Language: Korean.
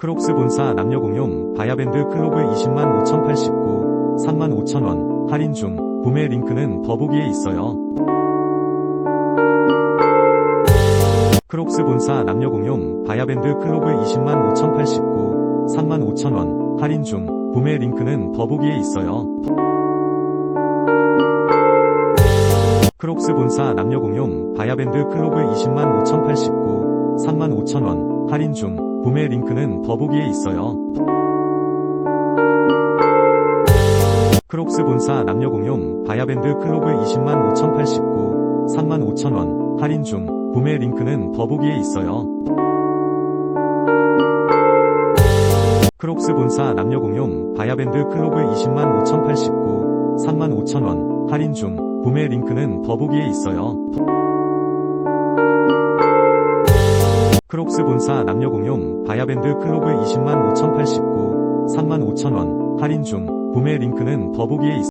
크록스 본사 남녀공용 바야밴드 클로브 20만 5,089, 3만 5천원 할인 중 구매 링크는 더보기에 있어요. 크록스 본사 남녀공용 바야밴드 클로브 20만 5,089, 3만 5천원 할인 중 구매 링크는 더보기에 있어요. 크록스 본사 남녀공용 바야밴드 클로브 20만 5,089, 3만 5천원 할인 중 구매 링크는 더보기에 있어요. 크록스 본사 남녀공용 바야밴드 클로브 20만 5,089, 3만 5천원 할인 중 구매 링크는 더보기에 있어요. 크록스 본사 남녀공용 바야밴드 클로브 20만 5,089, 3만 5천원 할인 중 구매 링크는 더보기에 있어요. 크록스 본사 남녀공용 바야밴드 클로브 20만 5,089, 3만 5천원 할인 중 구매 링크는 더보기에 있어요.